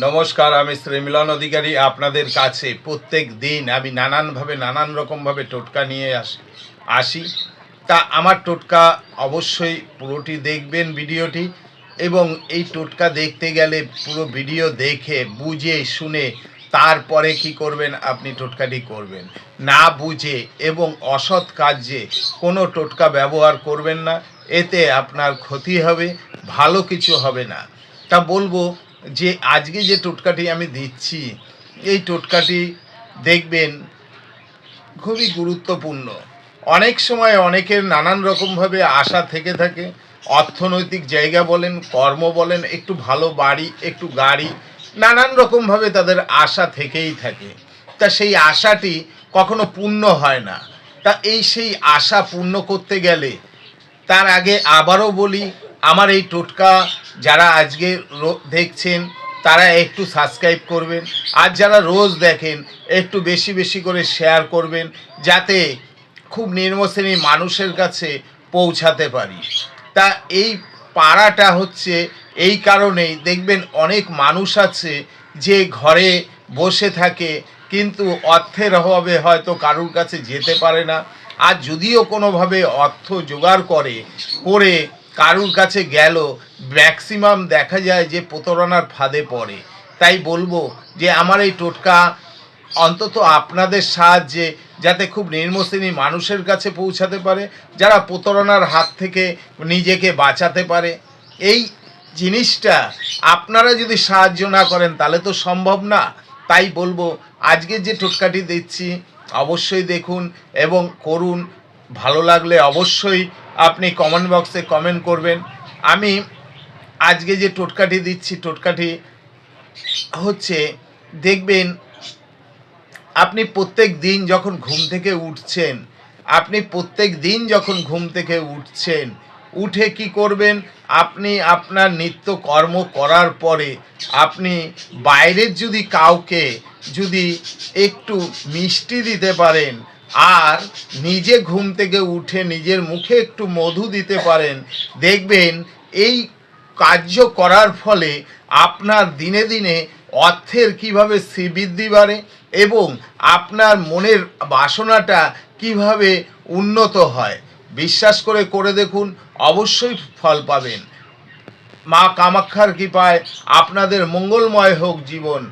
নমস্কার, আমি শ্রী মিলন অধিকারী আপনাদের কাছে প্রত্যেক দিন আমি নানানভাবে নানান রকমভাবে টোটকা নিয়ে আসি আসি। তা আমার টোটকা অবশ্যই পুরোটি দেখবেন ভিডিওটি এবং এই টোটকা দেখতে গেলে পুরো ভিডিও দেখে, বুঝে, শুনে তারপরে কি করবেন আপনি টোটকাটি করবেন। না বুঝে এবং অসৎ কাজে কোনো টোটকা ব্যবহার করবেন না, এতে আপনার ক্ষতি হবে, ভালো কিছু হবে না। তা বলব যে আজকে যে টোটকাটি আমি দিচ্ছি, এই টোটকাটি দেখবেন খুবই গুরুত্বপূর্ণ। অনেক সময় অনেকের নানান রকমভাবে আশা থেকে থাকে, অর্থনৈতিক জায়গা বলেন, কর্ম বলেন, একটু ভালো বাড়ি, একটু গাড়ি, নানান রকমভাবে তাদের আশা থেকেই থাকে। তা সেই আশাটি কখনো পূর্ণ হয় না। তা এই সেই আশা পূর্ণ করতে গেলে, তার আগে আবারও বলি, আমার এই টোটকা যারা আজকে দেখছেন, তারা একটু সাবস্ক্রাইব করবেন। আর যারা রোজ দেখেন, একটু বেশি বেশি করে শেয়ার করবেন, যাতে খুব নিম্ন মানুষের কাছে পৌঁছাতে পারি। তা এই পাড়াটা হচ্ছে এই কারণেই দেখবেন অনেক মানুষ আছে যে ঘরে বসে থাকে, কিন্তু অর্থের অভাবে হয়তো কারুর কাছে যেতে পারে না। আর যদিও কোনোভাবে অর্থ জোগাড় করে করে কারুর কাছে গেল ম্যাক্সিমাম দেখা যায় যে প্রতারণার ফাঁদে পড়ে। তাই বলব যে আমার এই টোটকা অন্তত আপনাদের সাহায্যে যাতে খুব নিম্ন শ্রেণির মানুষের কাছে পৌঁছাতে পারে, যারা প্রতারণার হাত থেকে নিজেকে বাঁচাতে পারে। এই জিনিসটা আপনারা যদি সাহায্য না করেন, তাহলে তো সম্ভব না। তাই বলব, আজকে যে টোটকাটি দিচ্ছি, অবশ্যই দেখুন এবং করুন। ভালো লাগলে অবশ্যই আপনি কমেন্ট বক্সে কমেন্ট করবেন। আমি আজকে যে টোটকাটি দিচ্ছি, টোটকাটি হচ্ছে দেখবেন, আপনি প্রত্যেক দিন যখন ঘুম থেকে উঠছেন, আপনি প্রত্যেক দিন যখন ঘুম থেকে উঠছেন, উঠে কি করবেন? আপনি আপনার নিত্য কর্ম করার পরে আপনি বাইরের যদি কাউকে যদি একটু মিষ্টি দিতে পারেন আর নিজে ঘুম থেকে উঠে নিজের মুখে একটু মধু দিতে পারেন। দেখবেন এই কার্য করার ফলে আপনার দিনে দিনে অর্থের কীভাবে শ্রীবৃদ্ধি বাড়ে এবং আপনার মনের বাসনাটা কীভাবে উন্নত হয়। বিশ্বাস করে করে দেখুন, অবশ্যই ফল পাবেন। মা কামাক্ষার কৃপায় আপনাদের মঙ্গলময় হোক জীবন।